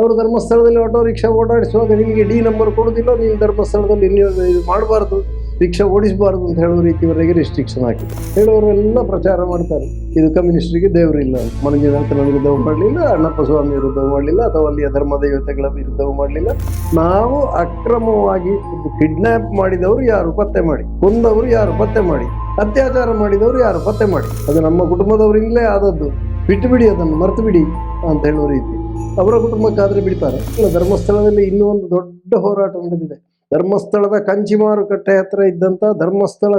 ಅವರು ಧರ್ಮಸ್ಥಳದಲ್ಲಿ auto rickshaw ಓಡಾಡಿಸುವಾಗ ನಿಮಗೆ ಡಿ ನಂಬರ್ ಕೊಡೋದಿಲ್ಲ ನೀವು ಧರ್ಮಸ್ಥಳದಲ್ಲಿ ನೀವು ಇದು ಮಾಡಬಾರ್ದು, ರಿಕ್ಷಾ ಓಡಿಸಬಾರ್ದು ಅಂತ ಹೇಳೋ ರೀತಿಯವರೆಗೆ ರಿಸ್ಟ್ರಿಕ್ಷನ್ ಹಾಕಿ ಹೇಳೋರೆಲ್ಲ ಪ್ರಚಾರ ಮಾಡ್ತಾರೆ. ಇದು ಕಮ್ಯುನಿಸ್ಟ್ರಿಗೆ ದೇವರಿಲ್ಲ ಮಂಜುನಾಥನ ವಿರುದ್ಧವೂ ಮಾಡಲಿಲ್ಲ, ಅಣ್ಣಪ್ಪ ಸ್ವಾಮಿ ವಿರುದ್ಧವೂ ಮಾಡಲಿಲ್ಲ, ಅಥವಾ ಅಲ್ಲಿಯ ಧರ್ಮ ದೇವತೆಗಳ ವಿರುದ್ಧವೂ ಮಾಡಲಿಲ್ಲ. ನಾವು ಅಕ್ರಮವಾಗಿ ಕಿಡ್ನಾಪ್ ಮಾಡಿದವರು ಯಾರು? ಪತ್ತೆ ಮಾಡಿ. ಕೊಂದವರು ಯಾರು? ಪತ್ತೆ ಮಾಡಿ. ಅತ್ಯಾಚಾರ ಮಾಡಿದವರು ಯಾರು? ಪತ್ತೆ ಮಾಡಿ. ಅದು ನಮ್ಮ ಕುಟುಂಬದವರಿಂದಲೇ ಆದದ್ದು. ಬಿಟ್ಟುಬಿಡಿ ಅದನ್ನು, ಮರೆತು ಬಿಡಿ. ಅಂತ ಹೇಳುವ ರೀತಿ. ಅವರ ಕುಟುಂಬಕ್ಕಾದ್ರೆ ಬಿಡ್ತಾರೆ. ಇಲ್ಲ, ಧರ್ಮಸ್ಥಳದಲ್ಲಿ ಇನ್ನೂ ಒಂದು ದೊಡ್ಡ ಹೋರಾಟ ನಡೆದಿದೆ. ಧರ್ಮಸ್ಥಳದ ಕಂಚಿ ಮಾರುಕಟ್ಟೆ ಹತ್ರ ಇದ್ದಂಥ ಧರ್ಮಸ್ಥಳ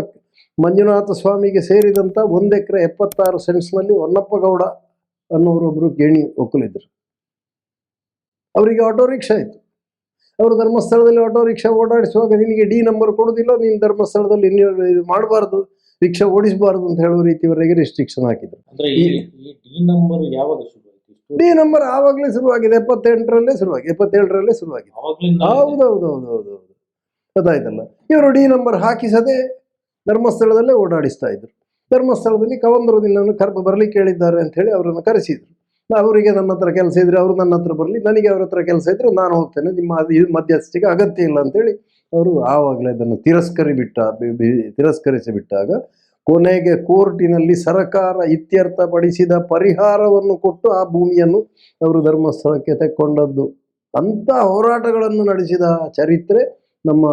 ಮಂಜುನಾಥ ಸ್ವಾಮಿಗೆ ಸೇರಿದಂಥ ಒಂದು ಎಕರೆ ಎಪ್ಪತ್ತಾರು ಸೆನ್ಸ್ನಲ್ಲಿ ಹೊನ್ನಪ್ಪ ಗೌಡ ಅನ್ನೋರೊಬ್ಬರು ಗೇಣಿ ಒಕ್ಕಲಿದ್ರು. ಅವರಿಗೆ ಆಟೋ ರಿಕ್ಷಾ ಇತ್ತು. ಅವರು ಧರ್ಮಸ್ಥಳದಲ್ಲಿ ಆಟೋ ರಿಕ್ಷಾ ಓಡಾಡಿಸುವಾಗ ನಿನಗೆ ಡಿ ನಂಬರ್ ಕೊಡೋದಿಲ್ಲ ನೀನು ಧರ್ಮಸ್ಥಳದಲ್ಲಿ ಇನ್ನೂ ಇದು ಮಾಡಬಾರ್ದು, ರಿಕ್ಷಾ ಓಡಿಸಬಾರ್ದು ಅಂತ ಹೇಳೋ ರೀತಿಯವರೆಗೆ ರಿಸ್ಟ್ರಿಕ್ಷನ್ ಹಾಕಿದ್ರು. ಈ ಡಿ ನಂಬರ್ ಯಾವಾಗ ಶುರು ಡಿ ನಂಬರ್ ಆವಾಗಲೇ ಶುರುವಾಗಿದೆ ಎಪ್ಪತ್ತೆಂಟರಲ್ಲೇ ಶುರುವಾಗಿದೆ ಎಪ್ಪತ್ತೇಳರಲ್ಲೇ ಶುರುವಾಗಿದೆ. ಹೌದೌದೌದೌದೌದು ಗೊತ್ತಾಯ್ತಲ್ಲ? ಇವರು ಡಿ ನಂಬರ್ ಹಾಕಿಸದೆ ಧರ್ಮಸ್ಥಳದಲ್ಲೇ ಓಡಾಡಿಸ್ತಾ ಇದ್ರು. ಧರ್ಮಸ್ಥಳದಲ್ಲಿ ಕವಂದರು ನಿನ್ನನ್ನು ಕರ್ಪ ಬರಲಿಕ್ಕೆ ಹೇಳಿದ್ದಾರೆ ಅಂತ ಹೇಳಿ ಅವರನ್ನು ಕರೆಸಿದ್ರು. ಅವರಿಗೆ ನನ್ನ ಹತ್ರ ಕೆಲಸ ಇದ್ರೆ ಅವರು ನನ್ನ ಹತ್ರ ಬರಲಿ ನನಗೆ ಅವ್ರ ಹತ್ರ ಕೆಲಸ ಇದ್ರೆ ನಾನು ಹೋಗ್ತೇನೆ ನಿಮ್ಮ ಮಧ್ಯಸ್ಥಿಗೆ ಅಗತ್ಯ ಇಲ್ಲ ಅಂತೇಳಿ ಅವರು ಆವಾಗಲೇ ಅದನ್ನು ತಿರಸ್ಕರಿ ಬಿಟ್ಟ ತಿರಸ್ಕರಿಸಿ ಬಿಟ್ಟಾಗ ಕೊನೆಗೆ ಕೋರ್ಟಿನಲ್ಲಿ ಸರ್ಕಾರ ಇತ್ಯರ್ಥಪಡಿಸಿದ ಪರಿಹಾರವನ್ನು ಕೊಟ್ಟು ಆ ಭೂಮಿಯನ್ನು ಅವರು ಧರ್ಮಸ್ಥಳಕ್ಕೆ ತೆಕ್ಕೊಂಡದ್ದು. ಅಂಥ ಹೋರಾಟಗಳನ್ನು ನಡೆಸಿದ ಚರಿತ್ರೆ ನಮ್ಮ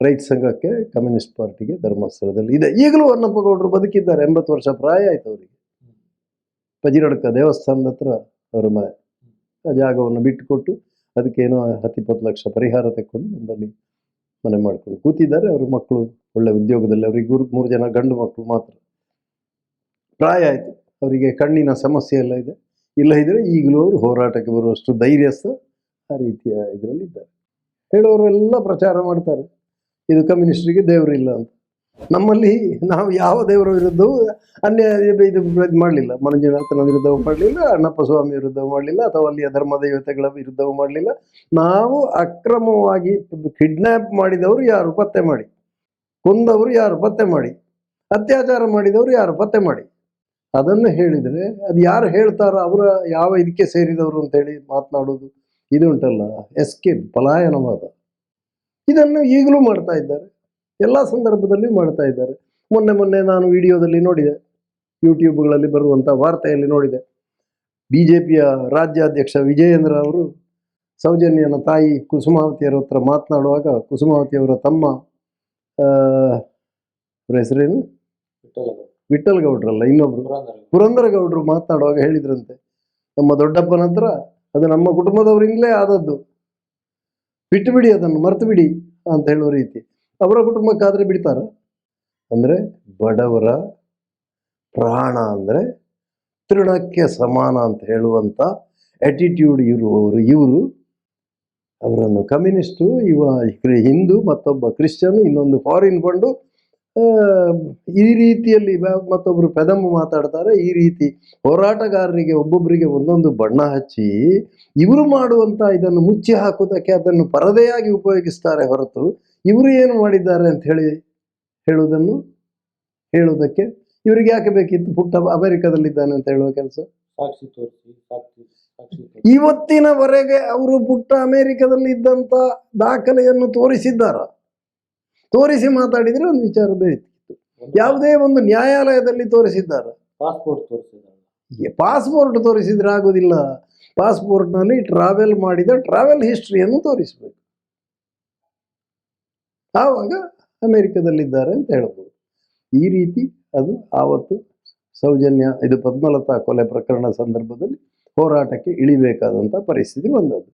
ರೈತ ಸಂಘಕ್ಕೆ ಕಮ್ಯುನಿಸ್ಟ್ ಪಾರ್ಟಿಗೆ ಧರ್ಮಸ್ಥಳದಲ್ಲಿ ಇದೆ. ಈಗಲೂ ಅನ್ನಪ್ಪಗೌಡರು ಬದುಕಿದ್ದಾರೆ. ಎಂಬತ್ತು ವರ್ಷ ಪ್ರಾಯ ಆಯ್ತು ಅವರಿಗೆ. ಪಜಿರಡ್ಕ ದೇವಸ್ಥಾನದ ಹತ್ರ ಅವರ ಮನೆ. ಆ ಜಾಗವನ್ನು ಬಿಟ್ಟುಕೊಟ್ಟು ಅದಕ್ಕೇನೋ ಹತ್ತಿಪ್ಪತ್ತು ಲಕ್ಷ ಪರಿಹಾರ ತೆಕ್ಕೊಂಡು ಬಂದಲ್ಲಿ ಮನೆ ಮಾಡ್ಕೊಂಡು ಕೂತಿದ್ದಾರೆ. ಅವರು ಮಕ್ಕಳು ಒಳ್ಳೆ ಉದ್ಯೋಗದಲ್ಲಿ ಅವರಿಗೆ ಮೂರು ಜನ ಗಂಡು ಮಕ್ಕಳು ಮಾತ್ರ. ಪ್ರಾಯ ಆಯಿತು. ಅವರಿಗೆ ಕಣ್ಣಿನ ಸಮಸ್ಯೆ ಎಲ್ಲ ಇದೆ. ಇಲ್ಲ ಇದ್ರೆ ಈಗಲೂ ಅವರು ಹೋರಾಟಕ್ಕೆ ಬರುವಷ್ಟು ಧೈರ್ಯಸ್ಥ ಆ ರೀತಿಯ ಇದರಲ್ಲಿ ಇದ್ದಾರೆ. ಹೇಳೋರೆಲ್ಲ ಪ್ರಚಾರ ಮಾಡ್ತಾರೆ. ಇದು ಕಮ್ಯುನಿಸ್ಟರಿಗೆ ದೇವರಿಲ್ಲ ಅಂತ. ನಮ್ಮಲ್ಲಿ ನಾವು ಯಾವ ದೇವರ ವಿರುದ್ಧವೂ ಅನ್ಯ ಇದು ಮಾಡಲಿಲ್ಲ. ಮಂಜುನಾಥನ ವಿರುದ್ಧವೂ ಮಾಡಲಿಲ್ಲ ಅಣ್ಣಪ್ಪ ಸ್ವಾಮಿ ವಿರುದ್ಧವೂ ಮಾಡಲಿಲ್ಲ, ಅಥವಾ ಅಲ್ಲಿಯ ಧರ್ಮ ದೇವತೆಗಳ ವಿರುದ್ಧವೂ ಮಾಡಲಿಲ್ಲ. ನಾವು ಅಕ್ರಮವಾಗಿ ಕಿಡ್ನ್ಯಾಪ್ ಮಾಡಿದವರು ಯಾರು? ಪತ್ತೆ ಮಾಡಿ. ಕೊಂದವರು ಯಾರು? ಪತ್ತೆ ಮಾಡಿ. ಅತ್ಯಾಚಾರ ಮಾಡಿದವರು ಯಾರು? ಪತ್ತೆ ಮಾಡಿ. ಅದನ್ನು ಹೇಳಿದರೆ ಅದು ಯಾರು ಹೇಳ್ತಾರೋ ಅವರ ಯಾವ ಇದಕ್ಕೆ ಸೇರಿದವರು ಅಂತೇಳಿ ಮಾತನಾಡೋದು ಇದು ಉಂಟಲ್ಲ ಎಸ್ಕೇಪ್ ಪಲಾಯನವಾದ. ಇದನ್ನು ಈಗಲೂ ಮಾಡ್ತಾ ಇದ್ದಾರೆ. ಎಲ್ಲ ಸಂದರ್ಭದಲ್ಲಿ ಮಾಡ್ತಾ ಇದ್ದಾರೆ. ಮೊನ್ನೆ ಮೊನ್ನೆ ನಾನು ವಿಡಿಯೋದಲ್ಲಿ ನೋಡಿದೆ. ಯೂಟ್ಯೂಬ್ಗಳಲ್ಲಿ ಬರುವಂಥ ವಾರ್ತೆಯಲ್ಲಿ ನೋಡಿದೆ. ಬಿ ಜೆ ಪಿಯ ರಾಜ್ಯಾಧ್ಯಕ್ಷ ವಿಜಯೇಂದ್ರ ಅವರು ಸೌಜನ್ಯನ ತಾಯಿ ಕುಸುಮಾವತಿಯರ ಹತ್ರ ಮಾತನಾಡುವಾಗ ಕುಸುಮಾವತಿಯವರ ತಮ್ಮ ಅವ್ರ ಹೆಸರೇನು? ವಿಠಲ್ ಗೌಡ್ರಲ್ಲ ಇನ್ನೊಬ್ರು. ಪುರಂದರ ಗೌಡ್ರು ಮಾತನಾಡುವಾಗ ಹೇಳಿದ್ರಂತೆ. ನಮ್ಮ ದೊಡ್ಡಪ್ಪನ ಹತ್ರ, ಅದು ನಮ್ಮ ಕುಟುಂಬದವರಿಂದಲೇ ಆದದ್ದು. ಬಿಟ್ಟು ಬಿಡಿ ಅದನ್ನು, ಮರ್ತು ಬಿಡಿ ಅಂತ ಹೇಳುವ ರೀತಿ. ಅವರ ಕುಟುಂಬಕ್ಕಾದ್ರೆ ಬಿಡ್ತಾರ? ಅಂದರೆ ಬಡವರ ಪ್ರಾಣ ಅಂದರೆ ತೃಣಕ್ಕೆ ಸಮಾನ ಅಂತ ಹೇಳುವಂಥ ಆಟಿಟ್ಯೂಡ್ ಇರುವವರು ಇವರು. ಅವರನ್ನು ಕಮ್ಯುನಿಸ್ಟು ಇವ ಹಿಂದೂ, ಮತ್ತೊಬ್ಬ ಕ್ರಿಶ್ಚಿಯನ್, ಇನ್ನೊಂದು ಫಾರಿನ್ ಬಂಡು ಈ ರೀತಿಯಲ್ಲಿ ಮತ್ತೊಬ್ಬರು ಪೆದಮ್ ಮಾತಾಡ್ತಾರೆ, ಈ ರೀತಿ ಹೋರಾಟಗಾರರಿಗೆ ಒಬ್ಬೊಬ್ಬರಿಗೆ ಒಂದೊಂದು ಬಣ್ಣ ಹಚ್ಚಿ, ಇವರು ಮಾಡುವಂಥ ಇದನ್ನು ಮುಚ್ಚಿ ಹಾಕುವುದಕ್ಕೆ ಅದನ್ನು ಪರದೆಯಾಗಿ ಉಪಯೋಗಿಸ್ತಾರೆ ಹೊರತು, ಇವರು ಏನು ಮಾಡಿದ್ದಾರೆ ಅಂತ ಹೇಳಿ ಹೇಳುವುದನ್ನು ಹೇಳುವುದಕ್ಕೆ, ಇವರಿಗೆ ಯಾಕೆ ಬೇಕಿತ್ತು? ಪುಟ್ಟ ಅಮೆರಿಕದಲ್ಲಿದ್ದಾನೆ ಅಂತ ಹೇಳುವ ಕೆಲಸ? ಸಾಕ್ಷಿ ತೋರಿಸಿ, ಸಾಕ್ಷಿ. ಇವತ್ತಿನವರೆಗೆ ಅವರು ಪುಟ್ಟ ಅಮೆರಿಕದಲ್ಲಿ ಇದ್ದಂಥ ದಾಖಲೆಯನ್ನು ತೋರಿಸಿದ್ದಾರ. ತೋರಿಸಿ ಮಾತಾಡಿದ್ರೆ ಒಂದು ವಿಚಾರ ಬೇಕಿತ್ತು ಯಾವುದೇ ಒಂದು ನ್ಯಾಯಾಲಯದಲ್ಲಿ ತೋರಿಸಿದ್ದಾರ? ಪಾಸ್ಪೋರ್ಟ್ ತೋರಿಸಿದ್ದಾರೆ. ಪಾಸ್ಪೋರ್ಟ್ ತೋರಿಸಿದ್ರೆ ಆಗೋದಿಲ್ಲ. ಪಾಸ್ಪೋರ್ಟ್ನಲ್ಲಿ ಟ್ರಾವೆಲ್ ಮಾಡಿದ ಟ್ರಾವೆಲ್ ಹಿಸ್ಟ್ರಿಯನ್ನು ತೋರಿಸಬೇಕು. ಆವಾಗ ಅಮೆರಿಕದಲ್ಲಿದ್ದಾರೆ ಅಂತ ಹೇಳ್ಬೋದು. ಈ ರೀತಿ ಅದು ಆವತ್ತು ಸೌಜನ್ಯ ಇದು ಪದ್ಮಲತಾ ಕೊಲೆ ಪ್ರಕರಣ ಸಂದರ್ಭದಲ್ಲಿ ಹೋರಾಟಕ್ಕೆ ಇಳಿಬೇಕಾದಂಥ ಪರಿಸ್ಥಿತಿ ಬಂದದ್ದು.